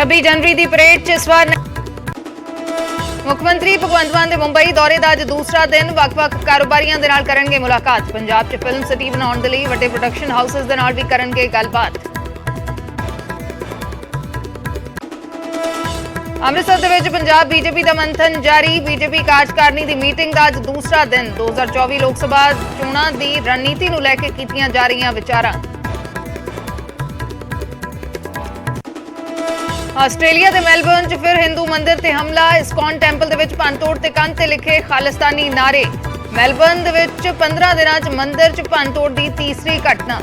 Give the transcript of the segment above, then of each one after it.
26 ਜਨਵਰੀ ਦੀ parade 'ਚ ਇਸ ਵਾਰ ਮੁੱਖ ਮੰਤਰੀ ਭਗਵੰਤ ਮਾਨ ਦੇ ਮੁੰਬਈ ਦੌਰੇ ਦਾ ਅੱਜ ਦੂਸਰਾ ਦਿਨ ਵੱਖ-ਵੱਖ ਕਾਰੋਬਾਰੀਆਂ ਦੇ ਨਾਲ ਕਰਨਗੇ ਮੁਲਾਕਾਤ। ਪੰਜਾਬ 'ਚ ਫਿਲਮ ਸਿਟੀ ਬਣਾਉਣ ਦੇ ਲਈ ਵੱਡੇ ਪ੍ਰੋਡਕਸ਼ਨ ਹਾਊਸਸ ਦੇ ਨਾਲ ਵੀ ਕਰਨਗੇ ਗੱਲਬਾਤ। ਅੰਮ੍ਰਿਤਸਰ ਦੇ ਵਿੱਚ ਪੰਜਾਬ ਬੀਜੇਪੀ ਦਾ ਮੰਥਨ ਜਾਰੀ। ਬੀਜੇਪੀ ਕਾਰਜਕਾਰਨੀ ਦੀ ਮੀਟਿੰਗ ਦਾ ਅੱਜ ਦੂਸਰਾ ਦਿਨ। 2024 ਲੋਕ ਸਭਾ ਚੋਣਾਂ ਦੀ ਰਣਨੀਤੀ ਨੂੰ ਲੈ ਕੇ ਕੀਤੀਆਂ ਜਾ ਰਹੀਆਂ ਵਿਚਾਰਾਂ। ਆਸਟ੍ਰੇਲੀਆ ਦੇ ਮੈਲਬੌਰਨ 'ਚ ਫਿਰ ਹਿੰਦੂ ਮੰਦਿਰ ਤੇ ਹਮਲਾ। ਇਸਕॉन ਟੈਂਪਲ ਦੇ ਵਿੱਚ ਪੰਤੋੜ ਤੇ ਕੰਧ ਤੇ ਲਿਖੇ ਖਾਲਿਸਤਾਨੀ ਨਾਰੇ। ਮੈਲਬੌਰਨ ਦੇ ਵਿੱਚ 15 ਦਿਨਾਂ 'ਚ ਮੰਦਿਰ 'ਚ ਪੰਤੋੜ ਦੀ ਤੀਸਰੀ ਘਟਨਾ।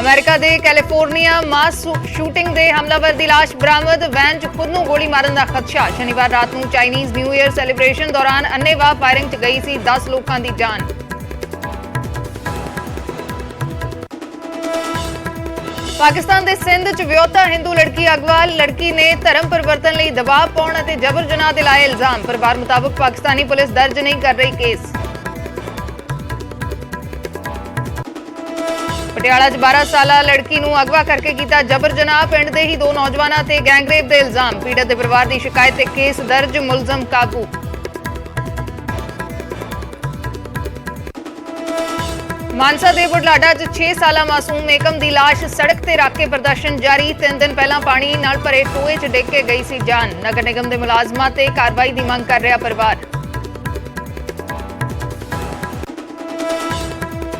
ਅਮਰੀਕਾ ਦੇ ਕੈਲੀਫੋਰਨੀਆ ਮਾਸ ਸ਼ੂਟਿੰਗ ਦੇ ਹਮਲਾਵਰ ਦੀ ਲਾਸ਼ ਬਰਾਮਦ। ਵੈਨ 'ਚ ਖੁਦ ਨੂੰ ਗੋਲੀ ਮਾਰਨ ਦਾ ਖਦਸ਼ਾ। ਸ਼ਨੀਵਾਰ ਰਾਤ ਨੂੰ ਚਾਈਨੀਜ਼ ਨਿਊ ਇਅਰ ਸੈਲੀਬ੍ਰੇਸ਼ਨ ਦੌਰਾਨ ਅੰਨ੍ਹੇਵਾਹ ਫਾਇਰਿੰਗ 'ਚ ਗਈ ਸੀ 10 ਲੋਕਾਂ ਦੀ ਜਾਨ। ਪਾਕਿਸਤਾਨ ਦੇ ਸਿੰਧ 'ਚ ਵਿਆਹੁਤਾ ਹਿੰਦੂ ਲੜਕੀ ਅਗਵਾ ਲੜਕੀ ਨੇ ਧਰਮ ਪਰਿਵਰਤਨ ਲਈ ਦਬਾਅ ਪਾਉਣ ਅਤੇ ਜਬਰ ਜਨਾਹ ਦੇ ਲਾਏ ਇਲਜ਼ਾਮ। ਪਰਿਵਾਰ ਮੁਤਾਬਕ ਪਾਕਿਸਤਾਨੀ ਪੁਲਿਸ ਦਰਜ ਨਹੀਂ ਕਰ ਰਹੀ ਕੇਸ। ਪਟਿਆਲਾ 'ਚ 12 ਸਾਲਾ ਲੜਕੀ ਨੂੰ ਅਗਵਾ ਕਰਕੇ ਕੀਤਾ ਜਬਰ ਜਨਾਹ। ਪਿੰਡ ਦੇ ਹੀ ਦੋ ਨੌਜਵਾਨਾਂ ਤੇ ਗੈਂਗਰੇਪ ਦੇ ਇਲਜ਼ਾਮ। ਪੀੜਤ ਦੇ ਪਰਿਵਾਰ ਦੀ ਸ਼ਿਕਾਇਤ ਤੇ ਕੇਸ ਦਰਜ ਮੁਲਜ਼ਮ ਕਾਬੂ। ਮਾਨਸਾ ਦੇ ਬੁਢਲਾਡਾ 'ਚ 6 ਸਾਲਾ ਮਾਸੂਮ ਏਕਮ ਦੀ ਲਾਸ਼ ਸੜਕ ਤੇ ਰੱਖ ਕੇ ਪ੍ਰਦਰਸ਼ਨ ਜਾਰੀ। ਤਿੰਨ ਦਿਨ ਪਹਿਲਾਂ ਪਾਣੀ ਨਾਲ ਭਰੇ ਟੋਏ 'ਚ ਡਿੱਗ ਕੇ ਗਈ ਸੀ ਜਾਨ। ਨਗਰ ਨਿਗਮ ਦੇ ਮੁਲਾਜ਼ਮਾਂ ਤੇ ਕਾਰਵਾਈ ਦੀ ਮੰਗ ਕਰ ਰਿਹਾ ਪਰਿਵਾਰ।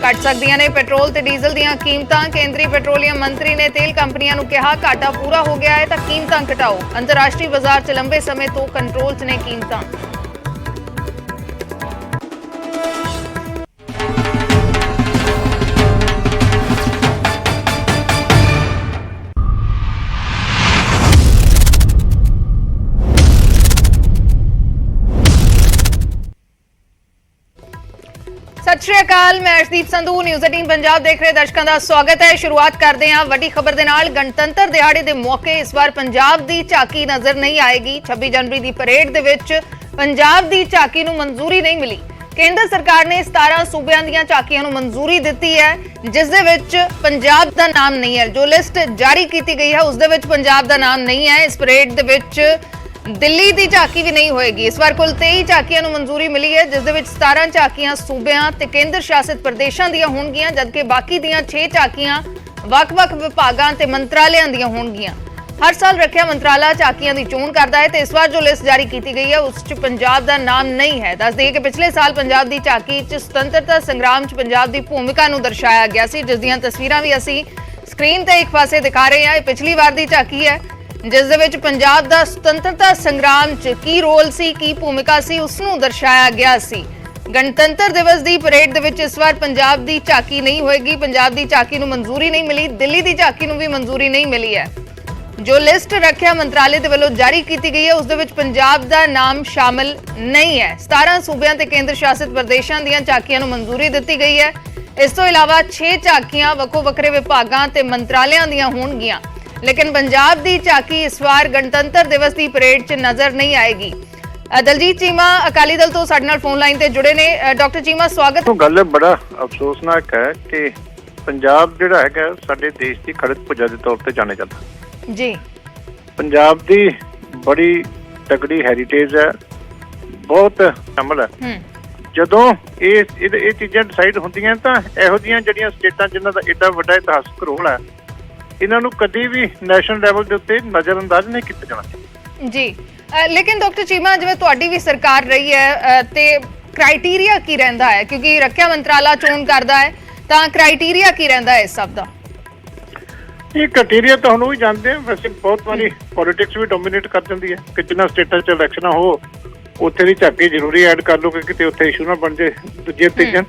ਘਟ ਸਕਦੀਆਂ ਨੇ ਪੈਟਰੋਲ ਤੇ ਡੀਜ਼ਲ ਦੀਆਂ ਕੀਮਤਾਂ। ਕੇਂਦਰੀ ਪੈਟਰੋਲੀਅਮ ਮੰਤਰੀ ਨੇ ਤੇਲ ਕੰਪਨੀਆਂ ਨੂੰ ਕਿਹਾ, ਘਾਟਾ ਪੂਰਾ ਹੋ ਗਿਆ ਹੈ ਤਾਂ ਕੀਮਤਾਂ ਘਟਾਓ। ਅੰਤਰਰਾਸ਼ਟਰੀ ਬਾਜ਼ਾਰ 'ਚ ਲੰਬੇ ਸਮੇਂ ਤੋਂ ਕੰਟਰੋਲ 'ਚ ਨੇ ਕੀਮਤਾਂ। ਸਤਿ ਸ਼੍ਰੀ ਅਕਾਲ, ਮੈਂ ਅਰਸ਼ਦੀਪ ਸੰਧੂ ਨਿਊਜ਼ 18 ਪੰਜਾਬ ਦੇਖ ਰਹੇ ਦਰਸ਼ਕਾਂ ਦਾ ਸਵਾਗਤ ਹੈ। ਸ਼ੁਰੂਆਤ ਕਰਦੇ ਹਾਂ ਵੱਡੀ ਖਬਰ ਦੇ ਨਾਲ। ਗਣਤੰਤਰ ਦਿਹਾੜੇ ਦੇ ਮੌਕੇ ਇਸ ਵਾਰ ਪੰਜਾਬ ਦੀ ਝਾਕੀ ਨਜ਼ਰ ਨਹੀਂ ਆਏਗੀ। 26 ਜਨਵਰੀ ਦੀ ਪਰੇਡ ਦੇ ਵਿੱਚ ਪੰਜਾਬ ਦੀ ਝਾਕੀ ਨੂੰ ਮਨਜ਼ੂਰੀ ਨਹੀਂ ਮਿਲੀ। ਕੇਂਦਰ ਸਰਕਾਰ ਨੇ 17 ਸੂਬਿਆਂ ਦੀਆਂ ਝਾਕੀਆਂ ਨੂੰ ਮਨਜ਼ੂਰੀ ਦਿੱਤੀ ਹੈ, ਜਿਸ ਦੇ ਵਿੱਚ ਪੰਜਾਬ ਦਾ ਨਾਮ ਨਹੀਂ ਹੈ। ਜੋ ਲਿਸਟ ਜਾਰੀ ਕੀਤੀ ਗਈ ਹੈ, ਉਸ ਦੇ ਵਿੱਚ ਪੰਜਾਬ ਦਾ ਨਾਮ ਨਹੀਂ ਹੈ। ਇਸ ਪਰੇਡ ਦੇ ਵਿੱਚ ਦਿੱਲੀ ਦੀ ਝਾਕੀ ਵੀ ਨਹੀਂ ਹੋਏਗੀ। ਇਸ ਵਾਰ ਕੁੱਲ 23 ਝਾਕੀਆਂ ਨੂੰ ਮਨਜ਼ੂਰੀ ਮਿਲੀ ਹੈ, ਜਿਸ ਦੇ ਵਿੱਚ 17 ਝਾਕੀਆਂ ਸੂਬਿਆਂ ਤੇ ਕੇਂਦਰ ਸ਼ਾਸਿਤ ਪ੍ਰਦੇਸ਼ਾਂ ਦੀਆਂ ਹੋਣਗੀਆਂ, ਜਦਕਿ ਬਾਕੀ ਦੀਆਂ 6 ਝਾਕੀਆਂ ਵੱਖ-ਵੱਖ ਵਿਭਾਗਾਂ ਤੇ ਮੰਤਰਾਲਿਆਂ ਦੀਆਂ ਹੋਣਗੀਆਂ। ਹਰ ਸਾਲ ਰੱਖਿਆ ਮੰਤਰਾਲਾ ਝਾਕੀਆਂ ਦੀ ਚੋਣ ਕਰਦਾ ਹੈ ਤੇ ਇਸ ਵਾਰ ਜੋ ਲਿਸਟ ਜਾਰੀ ਕੀਤੀ ਗਈ ਹੈ, ਉਸ 'ਚ ਪੰਜਾਬ ਦਾ ਨਾਮ ਨਹੀਂ ਹੈ। ਦੱਸ ਦਈਏ ਕਿ ਪਿਛਲੇ ਸਾਲ ਪੰਜਾਬ ਦੀ ਝਾਕੀ 'ਚ ਸੁਤੰਤਰਤਾ ਸੰਗਰਾਮ 'ਚ ਪੰਜਾਬ ਦੀ ਭੂਮਿਕਾ ਨੂੰ ਦਰਸਾਇਆ ਗਿਆ ਸੀ, ਜਿਸ ਦੀਆਂ ਤਸਵੀਰਾਂ ਵੀ ਅਸੀਂ ਸਕਰੀਨ ਤੇ ਇੱਕ ਪਾਸੇ ਦਿਖਾ ਰਹੇ ਹਾਂ। ਇਹ ਪਿਛਲੀ ਵਾਰ ਦੀ ਝਾਕੀ ਹੈ ਜਿਸ ਦੇ ਵਿੱਚ ਪੰਜਾਬ ਦਾ ਸੁਤੰਤਰਤਾ ਸੰਗਰਾਮ 'ਚ ਕੀ ਰੋਲ ਸੀ, ਕੀ ਭੂਮਿਕਾ ਸੀ, ਉਸ ਨੂੰ ਦਰਸਾਇਆ ਗਿਆ ਸੀ। ਗਣਤੰਤਰ ਦਿਵਸ ਦੀ ਪਰੇਡ ਦੇ ਵਿੱਚ ਇਸ ਵਾਰ ਪੰਜਾਬ ਦੀ ਝਾਕੀ ਨਹੀਂ ਹੋਏਗੀ। ਪੰਜਾਬ ਦੀ ਝਾਕੀ ਨੂੰ ਮਨਜ਼ੂਰੀ ਨਹੀਂ ਮਿਲੀ, ਦਿੱਲੀ ਦੀ ਝਾਕੀ ਨੂੰ ਵੀ ਮਨਜ਼ੂਰੀ ਨਹੀਂ ਮਿਲੀ ਹੈ। ਜੋ ਲਿਸਟ ਰੱਖਿਆ ਮੰਤਰਾਲੇ ਦੇ ਵੱਲੋਂ ਜਾਰੀ ਕੀਤੀ ਗਈ ਹੈ, ਉਸ ਦੇ ਵਿੱਚ ਪੰਜਾਬ ਦਾ ਨਾਮ ਸ਼ਾਮਲ ਨਹੀਂ ਹੈ। 17 ਸੂਬਿਆਂ ਤੇ ਕੇਂਦਰ ਸ਼ਾਸਿਤ ਪ੍ਰਦੇਸ਼ਾਂ ਦੀਆਂ ਝਾਕੀਆਂ ਨੂੰ ਮਨਜ਼ੂਰੀ ਦਿੱਤੀ ਗਈ ਹੈ। ਇਸ ਤੋਂ ਇਲਾਵਾ 6 ਝਾਕੀਆਂ ਵੱਖੋ ਵੱਖਰੇ ਵਿਭਾਗਾਂ ਤੇ ਮੰਤਰਾਲਿਆਂ ਦੀਆਂ ਹੋਣਗੀਆਂ। ਲੇਕਿਨ ਪੰਜਾਬ ਦੀ ਝਾਕੀ ਇਸ ਵਾਰ ਗਣਤੰਤਰ ਦਿਵਸ ਦੀ ਪਰੇਡ 'ਚ ਨਜ਼ਰ ਨਹੀਂ ਆਏਗੀ। ਦਲਜੀਤ ਚੀਮਾ ਅਕਾਲੀ ਦਲ ਤੋਂ ਸਾਡੇ ਨਾਲ ਫੋਨ ਲਾਈਨ ਤੇ ਜੁੜੇ ਨੇ। ਡਾਕਟਰ ਚੀਮਾ ਸਵਾਗਤ। ਗੱਲ ਬੜਾ ਅਫਸੋਸਨਾਕ ਹੈ ਕਿ ਪੰਜਾਬ ਜਿਹੜਾ ਹੈਗਾ ਸਾਡੇ ਦੇਸ਼ ਦੀ ਖੜਕ ਪੁਜਾ ਦੇ ਤੌਰ ਤੇ ਜਾਣਿਆ ਜਾਂਦਾ। ਜੀ। ਪੰਜਾਬ ਦੀ ਬੜੀ ਤਕੜੀ ਹੈਰੀਟੇਜ ਹੈ। ਬਹੁਤ ਸ਼ਾਮਲ ਹੈ। ਜਦੋਂ ਇਹ ਇਹ ਚੀਜ਼ਾਂ ਡਿਸਾਈਡ ਹੁੰਦੀਆਂ ਤਾਂ ਇਹੋ ਜਿਹੀਆਂ ਜਿਹੜੀਆਂ ਸਟੇਟਾਂ ਜਿਨ੍ਹਾਂ ਦਾ ਏਡਾ ਵੱਡਾ ਇਤਿਹਾਸਕ ਰੋਲ ਹੈ ਇਹਨਾਂ ਨੂੰ ਕਦੀ ਵੀ ਨੈਸ਼ਨਲ ਲੈਵਲ ਦੇ ਉੱਤੇ ਨਜ਼ਰਅੰਦਾਜ਼ ਨਹੀਂ ਕੀਤਾ ਜਾਣਾ ਜੀ। ਲੇਕਿਨ ਡਾਕਟਰ ਚੀਮਾ ਜਿਵੇਂ ਤੁਹਾਡੀ ਵੀ ਸਰਕਾਰ ਰਹੀ ਹੈ ਤੇ ਕ੍ਰਾਈਟੇਰੀਆ ਕੀ ਰਹਿੰਦਾ ਹੈ? ਕਿਉਂਕਿ ਰੱਖਿਆ ਮੰਤਰਾਲਾ ਚੋਣ ਕਰਦਾ ਹੈ ਤਾਂ ਕ੍ਰਾਈਟੇਰੀਆ ਕੀ ਰਹਿੰਦਾ ਹੈ ਇਸ ਸਭ ਦਾ? ਇਹ ਕ੍ਰਾਈਟੇਰੀਆ ਤਾਂ ਹੁਣ ਵੀ ਜਾਣਦੇ ਆ। ਵੈਸੇ ਬਹੁਤ ਵਾਰੀ ਪੋਲਿਟਿਕਸ ਵੀ ਡੋਮੀਨੇਟ ਕਰ ਜਾਂਦੀ ਹੈ ਕਿ ਜਿੰਨਾ ਸਟੇਟਾਂ 'ਚ ਇਲੈਕਸ਼ਨ ਹੋ ਉੱਥੇ ਦੀ ਝਾਕੀ ਜ਼ਰੂਰੀ ਐਡ ਕਰ ਲਓ ਕਿ ਕਿਤੇ ਉੱਥੇ ਇਸ਼ੂ ਨਾ ਬਣ ਜੇ ਦੂਜੇ ਤੀਜੇ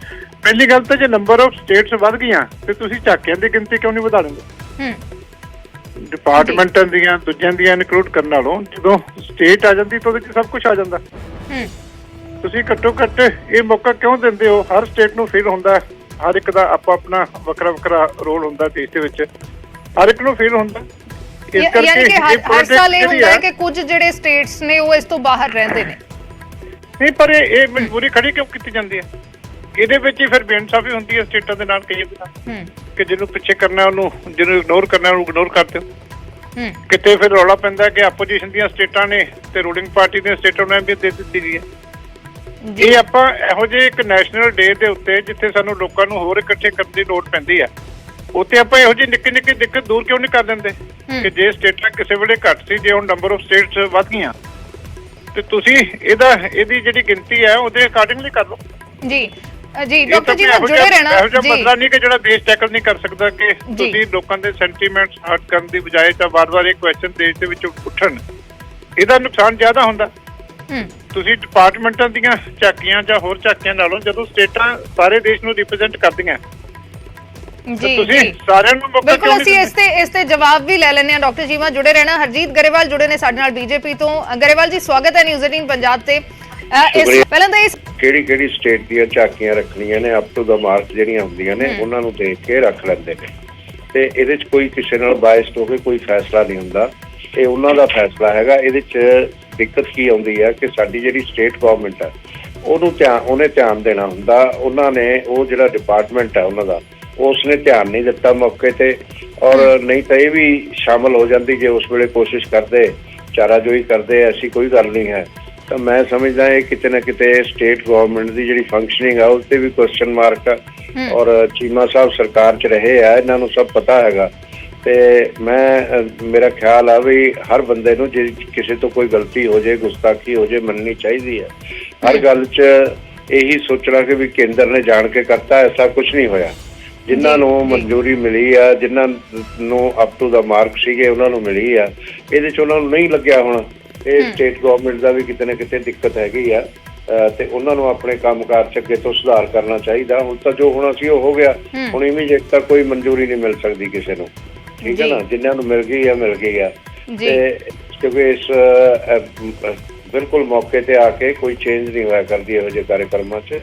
ਪਹਿਲੀ ਗੱਲ ਤਾਂ ਜੇ ਨੰਬਰ ਆਫ ਸਟੇਟਸ ਵੱਧ ਗਈਆਂ ਤੇ ਤੁਸੀਂ ਝਾਕਿਆਂ ਦੀ ਗਿਣਤੀ ਕਿਉਂ ਨਹੀਂ ਵਧਾ ਲੈਂਦੇ? ਹੂੰ। ਡਿਪਾਰਟਮੈਂਟਾਂ ਦੀਆਂ ਦੂਜਿਆਂ ਦੀਆਂ ਇਨਕਲੂਡ ਕਰਨ ਨਾਲੋਂ ਜਦੋਂ ਸਟੇਟ ਆ ਜਾਂਦੀ ਤਾਂ ਉਹਦੇ 'ਚ ਸਭ ਕੁਝ ਆ ਜਾਂਦਾ। ਹੂੰ। ਤੁਸੀਂ ਘੱਟੋ ਘੱਟ ਇਹ ਮੌਕਾ ਕਿਉਂ ਦਿੰਦੇ ਹੋ? ਹਰ ਸਟੇਟ ਨੂੰ ਫੀਲ ਹੁੰਦਾ ਹਰ ਇੱਕ ਦਾ ਆਪੋ ਆਪਣਾ ਵੱਖਰਾ ਵੱਖਰਾ ਰੋਲ ਹੁੰਦਾ ਦੇਸ਼ ਦੇ ਵਿੱਚ। ਹਰ ਇੱਕ ਨੂੰ ਫੀਲ ਹੁੰਦਾ। ਇਸ ਯਾ- ਯਾਨੀ ਕਿ ਇਹ ਸਾਲ ਇਹ ਹੁੰਦਾ ਕਿ ਕੁਝ ਜਿਹੜੇ ਸਟੇਟਸ ਨੇ ਉਹ ਇਸ ਤੋਂ ਬਾਹਰ ਰਹਿੰਦੇ ਨੇ। ਨਹੀਂ ਪਰ ਇਹ ਮਜਬੂਰੀ ਖੜੀ ਕਿਉਂ ਕੀਤੀ ਜਾਂਦੀ ਹੈ? ਇਹਦੇ ਵਿੱਚ ਹੀ ਫਿਰ ਬੇਇਨਸਾਫੀ ਹੁੰਦੀ ਹੈ ਸਟੇਟਾਂ ਦੇ ਨਾਲ ਕਈ ਵਾਰ ਹੂੰ। ਕਿ ਜਿਹਨੂੰ ਪਿੱਛੇ ਕਰਨਾ ਉਹਨੂੰ ਜਿਹਨੂੰ ਇਗਨੋਰ ਕਰਨਾ ਉਹਨੂੰ ਇਗਨੋਰ ਕਰ ਦਿਓ। ਹੂੰ। ਕਿਤੇ ਫਿਰ ਰੌਲਾ ਪੈਂਦਾ ਕਿ ਆਪੋਜੀਸ਼ਨ ਦੀਆਂ ਸਟੇਟਾਂ ਨੇ ਤੇ ਰੂਲਿੰਗ ਪਾਰਟੀ ਦੀਆਂ ਸਟੇਟਾਂ ਨੂੰ ਵੀ ਦੇ ਦਿੱਤੀ ਗਈ ਹੈ। ਇਹ ਆਪਾਂ ਇਹੋ ਜਿਹੇ ਇੱਕ ਨੈਸ਼ਨਲ ਡੇ ਦੇ ਉੱਤੇ ਜਿੱਥੇ ਸਾਨੂੰ ਲੋਕਾਂ ਨੂੰ ਹੋਰ ਇਕੱਠੇ ਕਰਨ ਦੀ ਲੋੜ ਪੈਂਦੀ ਆ ਉੱਥੇ ਆਪਾਂ ਇਹੋ ਜਿਹੀ ਨਿੱਕੀ ਨਿੱਕੀ ਦਿੱਕਤ ਦੂਰ ਕਿਉਂ ਨਹੀਂ ਕਰ ਦਿੰਦੇ? ਹੂੰ। ਕਿ ਜੇ ਸਟੇਟਾਂ ਕਿਸੇ ਵੇਲੇ ਘੱਟ ਸੀ ਜੇ ਹੁਣ ਨੰਬਰ ਆਫ ਸਟੇਟਸ ਵੱਧ ਗਈਆਂ ਤੇ ਤੁਸੀਂ ਇਹਦਾ ਇਹਦੀ ਜਿਹੜੀ ਗਿਣਤੀ ਹੈ ਉਹਦੇ ਅਕਾਰਡਿੰਗਲੀ ਕਰ ਲਓ। ਜੀ। ਅ, ਜੀ ਇਹ ਡਾਕਟਰ ਤਾਂ ਜੀ ਕੋਈ ਨਾਲ ਇਹੋ ਜੁੜੇ ਰਹਿਣਾ। ਇਹੋ ਜਿਹਾ ਜੀ। ਮਸਲਾ ਨਹੀਂ ਕਿ ਜਿਹੜਾ ਦੇਸ਼ ਟੈਕਲ ਨਹੀਂ ਕਰ ਸਕਦਾ ਕਿ ਤੁਸੀਂ ਲੋਕਾਂ ਦੇ ਸੈਂਟੀਮੈਂਟਸ ਹਰਟ ਕਰਨ ਦੀ ਬਜਾਏ ਤਾਂ ਵਾਰ-ਵਾਰ ਇਹ ਕੁਐਸਚਨ ਦੇਸ਼ ਦੇ ਵਿੱਚ ਉੱਠਣ। ਇਹਦਾ ਨੁਕਸਾਨ ਜ਼ਿਆਦਾ ਹੁੰਦਾ। ਹੂੰ। ਤੁਸੀਂ ਡਿਪਾਰਟਮੈਂਟਾਂ ਦੀਆਂ ਝਾਕੀਆਂ ਜਾਂ ਹੋਰ ਝਾਕੀਆਂ ਨਾਲੋਂ ਜਦੋਂ ਸਟੇਟਾਂ ਸਾਰੇ ਦੇਸ਼ ਨੂੰ ਰਿਪਰੈਜ਼ੈਂਟ ਕਰਦੀਆਂ। ਤਾਂ ਜੀ ਤੁਸੀਂ ਜੀ। ਸਾਰਿਆਂ ਨੂੰ ਮੌਕਾ ਬਿਲਕੁਲ ਕਿਉਂ ਨਹੀਂ ਅਸੀਂ ਇਸ ਦਿੰਦੇ? ਤੇ ਇਸ ਤੇ ਜਵਾਬ ਵੀ ਲੈ ਲੈਣੇ ਆ ਡਾਕਟਰ ਜੀਵਾ ਜੁੜੇ ਰਹਿਣਾ। ਹਰਜੀਤ ਗਰੇਵਾਲ ਜੁੜੇ ਨੇ ਸਾਡੇ ਨਾਲ ਬੀਜੇਪੀ ਤੋਂ। ਅ, ਗਰੇਵਾਲ ਜੀ ਸਵਾਗਤ ਹੈ ਨਿਊਜ਼ 18 ਪੰਜਾਬ ਤੇ। ਇਸ। ਪਹਿਲਾਂ ਤਾਂ ਇਸ ਕਿਹੜੀ ਕਿਹੜੀ ਸਟੇਟ ਦੀਆਂ ਝਾਕੀਆਂ ਰੱਖਣੀਆਂ ਨੇ? ਅਪ ਟੂ ਦਾ ਮਾਰਕ ਜਿਹੜੀਆਂ ਹੁੰਦੀਆਂ ਨੇ। ਉਹਨਾਂ ਨੂੰ ਦੇਖ ਕੇ ਰੱਖ ਲੈਂਦੇ ਨੇ। ਤੇ ਇਹਦੇ 'ਚ ਕੋਈ ਕਿਸੇ ਨਾਲ ਬਾਇਸਡ ਹੋ ਕੇ ਕੋਈ ਫੈਸਲਾ ਨਹੀਂ ਹੁੰਦਾ। ਇਹ ਉਹਨਾਂ ਦਾ ਫੈਸਲਾ ਹੈਗਾ। ਇਹਦੇ 'ਚ ਦਿੱਕਤ ਕੀ ਆਉਂਦੀ ਹੈ ਕਿ ਸਾਡੀ ਜਿਹੜੀ ਸਟੇਟ ਗਵਰਨਮੈਂਟ ਹੈ ਉਹਨੂੰ ਧਿਆਨ ਉਹਨੇ ਧਿਆਨ ਦੇਣਾ ਹੁੰਦਾ। ਉਹਨਾਂ ਨੇ ਉਹ ਜਿਹੜਾ ਡਿਪਾਰਟਮੈਂਟ ਹੈ ਉਹਨਾਂ ਦਾ ਉਸਨੇ ਧਿਆਨ ਨਹੀਂ ਦਿੱਤਾ ਮੌਕੇ ਤੇ। ਔਰ ਨਹੀਂ ਤਾਂ ਇਹ ਵੀ ਸ਼ਾਮਲ ਹੋ ਜਾਂਦੀ ਜੇ ਉਸ ਵੇਲੇ ਕੋਸ਼ਿਸ਼ ਕਰਦੇ। ਚਾਰਾਜੋਈ ਕਰਦੇ ਐਸੀ ਕੋਈ ਗੱਲ ਨਹੀਂ ਹੈ। ਤਾਂ ਮੈਂ ਸਮਝਦਾ ਇਹ ਕਿਤੇ ਨਾ ਕਿਤੇ ਸਟੇਟ ਗਵਰਨਮੈਂਟ ਦੀ ਜਿਹੜੀ ਫੰਕਸ਼ਨਿੰਗ ਆ ਉਸ ਤੇ ਵੀ ਕੁਐਸਚਨ ਮਾਰਕ ਆ। ਔਰ ਚੀਮਾ ਸਾਹਿਬ ਸਰਕਾਰ 'ਚ ਰਹੇ ਆ ਇਹਨਾਂ ਨੂੰ ਸਭ ਪਤਾ ਹੈਗਾ। ਤੇ ਮੈਂ ਮੇਰਾ ਖਿਆਲ ਆ ਵੀ ਹਰ ਬੰਦੇ ਨੂੰ ਜੇ ਕਿਸੇ ਤੋਂ ਕੋਈ ਗਲਤੀ ਹੋ ਜਾਏ ਗੁਸਤਾਖੀ ਹੋ ਜਾਏ ਮੰਨਣੀ ਚਾਹੀਦੀ ਹੈ ਹਰ ਗੱਲ 'ਚ ਇਹੀ ਸੋਚਣਾ ਕਿ ਵੀ ਕੇਂਦਰ ਨੇ ਜਾਣ ਕੇ ਕਰਤਾ ਐਸਾ ਕੁਝ ਨਹੀਂ ਹੋਇਆ। ਜਿਨ੍ਹਾਂ ਜੀ, ਨੂੰ ਜੀ। ਮਨਜ਼ੂਰੀ ਮਿਲੀ ਆ ਜਿਨ੍ਹਾਂ ਨੂੰ ਅਪ ਟੂ ਦਾ ਮਾਰਕ ਸੀਗੇ ਉਹਨਾਂ ਨੂੰ ਮਿਲੀ ਆ। ਇਹਦੇ 'ਚ ਉਹਨਾਂ ਨੂੰ ਨਹੀਂ ਲੱਗਿਆ ਹੁਣ। ਇਹ। ਸਟੇਟ ਗਵਰਨਮੈਂਟ ਦਾ ਵੀ ਕਿਤੇ ਨਾ ਕਿਤੇ ਦਿੱਕਤ ਹੈਗੀ ਆ ਤੇ ਉਹਨਾਂ ਨੂੰ ਆਪਣੇ ਕੰਮਕਾਰ 'ਚ ਅੱਗੇ ਤੋਂ ਸੁਧਾਰ ਕਰਨਾ ਚਾਹੀਦਾ। ਹੁਣ ਤਾਂ ਜੋ ਹੋਣਾ ਸੀ ਉਹ ਹੋ ਗਿਆ। ਹੁਣ ਇਮੀਡੀਏਟ ਤਾਂ ਕੋਈ ਮਨਜ਼ੂਰੀ ਨਹੀਂ ਮਿਲ ਸਕਦੀ ਕਿਸੇ ਨੂੰ। ਠੀਕ ਹੈ। ਨਾ? ਜਿਨ੍ਹਾਂ ਨੂੰ ਮਿਲ ਗਈ ਆ ਮਿਲ ਗਈ ਆ। ਤੇ ਕਿਉਂਕਿ ਇਸ ਬਿਲਕੁਲ ਮੌਕੇ ਤੇ ਆ ਕੇ ਕੋਈ ਚੇਂਜ ਨਹੀਂ ਹੋਇਆ ਕਰਦੀ ਇਹੋ ਜਿਹੇ ਕਾਰਜਕ੍ਰਮਾਂ 'ਚ।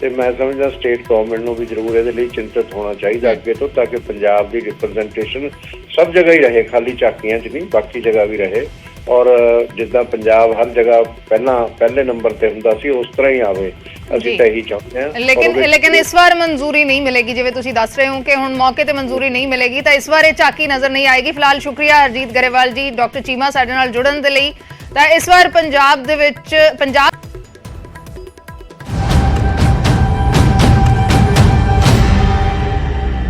ਤੇ ਮੈਂ ਸਮਝਦਾ ਸਟੇਟ ਗਵਰਨਮੈਂਟ ਨੂੰ ਵੀ ਜ਼ਰੂਰ ਇਹਦੇ ਲਈ ਚਿੰਤਤ ਹੋਣਾ ਚਾਹੀਦਾ ਅੱਗੇ ਤੋਂ ਤਾਂ ਕਿ ਪੰਜਾਬ ਦੀ ਰਿਪਰੈਜ਼ੈਂਟੇਸ਼ਨ ਸਭ ਜਗ੍ਹਾ ਹੀ ਰਹੇ ਖਾਲੀ ਝਾਕੀਆਂ 'ਚ ਨਹੀਂ ਬਾਕੀ ਜਗ੍ਹਾ ਵੀ ਰਹੇ। ਔਰ ਜਿੱਦਾਂ ਪੰਜਾਬ ਹਰ ਜਗ੍ਹਾ ਪਹਿਲਾਂ ਪਹਿਲੇ ਨੰਬਰ ਤੇ ਹੁੰਦਾ ਸੀ ਉਸ ਤਰ੍ਹਾਂ ਹੀ ਆਵੇ। ਅਸੀਂ ਤਾਂ ਇਹੀ ਚਾਹੁੰਦੇ ਹਾਂ। ਲੇਕਿਨ ਲੇਕਿਨ ਇਸ ਵਾਰ ਮਨਜ਼ੂਰੀ ਨਹੀਂ ਮਿਲੇਗੀ ਜਿਵੇਂ ਤੁਸੀਂ ਦੱਸ ਰਹੇ ਹੋ ਕਿ ਹੁਣ ਮੌਕੇ ਤੇ ਮਨਜ਼ੂਰੀ ਨਹੀਂ ਮਿਲੇਗੀ ਤਾਂ ਇਸ ਵਾਰ ਇਹ ਝਾਕੀ ਨਜ਼ਰ ਨਹੀਂ ਆਏਗੀ। ਫਿਲਹਾਲ ਸ਼ੁਕਰੀਆ ਹਰਜੀਤ ਗਰੇਵਾਲ ਜੀ ਡਾਕਟਰ ਚੀਮਾ ਸਾਡੇ ਨਾਲ ਜੁੜਨ ਦੇ ਲਈ। ਤਾਂ ਇਸ ਵਾਰ ਪੰਜਾਬ ਦੇ ਵਿੱਚ ਪੰਜਾਬ